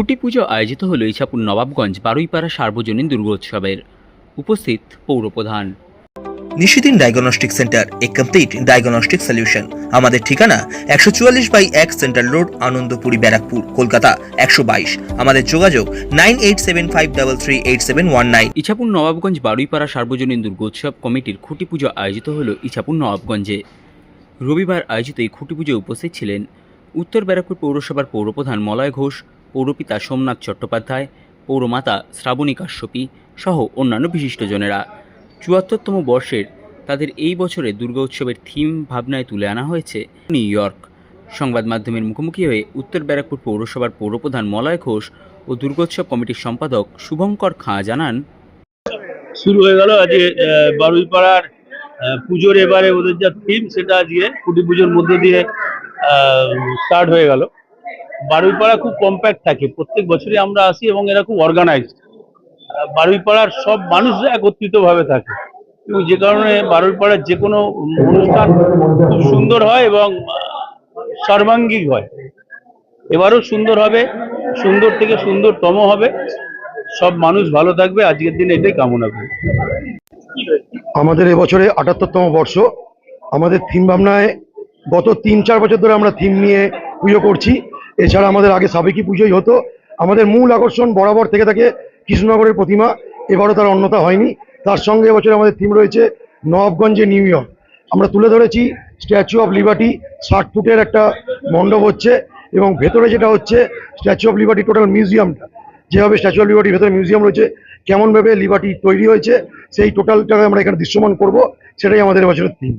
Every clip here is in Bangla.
খুঁটি পুজো আয়োজিত হলো ইছাপুর নবাবগঞ্জ বারুইপাড়া সার্বজনীন দুর্গোৎসবের। উপস্থিত পৌরপ্রধান। Nishidin diagnostic centre a complete diagnostic solution আমাদের ঠিকানা একশো চুয়াল্লিশ বাই এক সেন্ট্রাল রোড আনন্দপুরি ব্যারাকপুর কলকাতা একশো বাইশ। আমাদের যোগাযোগ nine eight seven five double three eight seven one nine. Ichapur Nawabganj Baruipara সার্বজনীন দুর্গোৎসব কমিটির খুঁটি পুজো আয়োজিত হলো ইছাপুর নবাবগঞ্জে। রবিবার আয়োজিত এই খুঁটি পুজোয় উপস্থিত ছিলেন উত্তর ব্যারাকপুর পৌরসভার পৌরপ্রধান মলয় ঘোষ পৌরপিতা সোমনাথ চট্টোপাধ্যায়, পৌরমাতা শ্রাবণী কাশ্যপী সহ অন্যান্য বিশিষ্টজনেরা। চুয়াত্তরতম বর্ষের তাদের এই বছরে দুর্গা উৎসবের থিম ভাবনায় তুলে আনা হয়েছে নিউ ইয়র্ক। সংবাদ মাধ্যমের মুখোমুখি হয়ে উত্তর ব্যারাকপুর পৌরসভার পৌরপ্রধান মলয় ঘোষ ও দুর্গোৎসব কমিটির সম্পাদক শুভঙ্কর খাঁ জানান, শুরু হয়ে গেল আজকে বারুইপাড়ার পুজোর এবারে ওদের যা থিম সেটা আজকে কুটি পুজোর মধ্যে দিয়ে স্টার্ট হয়ে গেল। বারুইপাড়া খুব কম্প্যাক্ট থাকে। প্রত্যেক বছরই আমরা আসি এবং এরা খুব অর্গানাইজড বারুইপাড়ার সব মানুষরা একত্রিত ভাবে থাকে। এবং যে কারণে বারুইপাড়ার যে কোনো অনুষ্ঠান খুব সুন্দর হয় এবং সর্বাঙ্গিক হয়। এবারও সুন্দর হবে, সুন্দর থেকে সুন্দরতম হবে। সব মানুষ ভালো থাকবে, আজকের দিনে এটাই কামনা করি। আমাদের এবছরে আটাত্তরতম বর্ষ। আমাদের থিম ভাবনায় গত তিন চার বছর ধরে আমরা থিম নিয়ে পুজো করছি। এছাড়া আমাদের আগে সাবেকি পুজোই হতো। আমাদের মূল আকর্ষণ বরাবর থেকে থাকে কৃষ্ণনগরের প্রতিমা। এবারও তার অন্যতা হয়নি। তার সঙ্গে এবছর আমাদের থিম রয়েছে নবাবগঞ্জে নিউ ইয়র্ক। আমরা তুলে ধরেছি স্ট্যাচু অফ লিবার্টি ষাট ফুটের একটা মণ্ডপ হচ্ছে এবং ভেতরে যেটা হচ্ছে স্ট্যাচু অফ লিবার্টি টোটাল মিউজিয়ামটা যেভাবে স্ট্যাচু অফ লিবার্টির ভেতরে মিউজিয়াম রয়েছে কেমনভাবে লিবার্টি তৈরি হয়েছে, সেই টোটালটাকে আমরা এখানে দৃশ্যমান করব, সেটাই আমাদের এবছরের থিম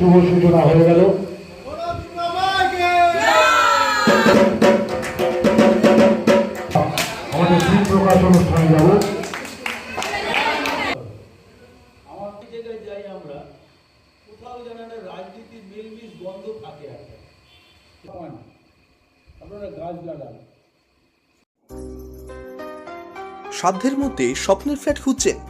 শুভ সূচনা হয়ে গেল। আমাদের প্রকাশ অনুষ্ঠানে যাব। সাধ্যের মধ্যে স্বপ্নের ফ্ল্যাট খুঁজছেন।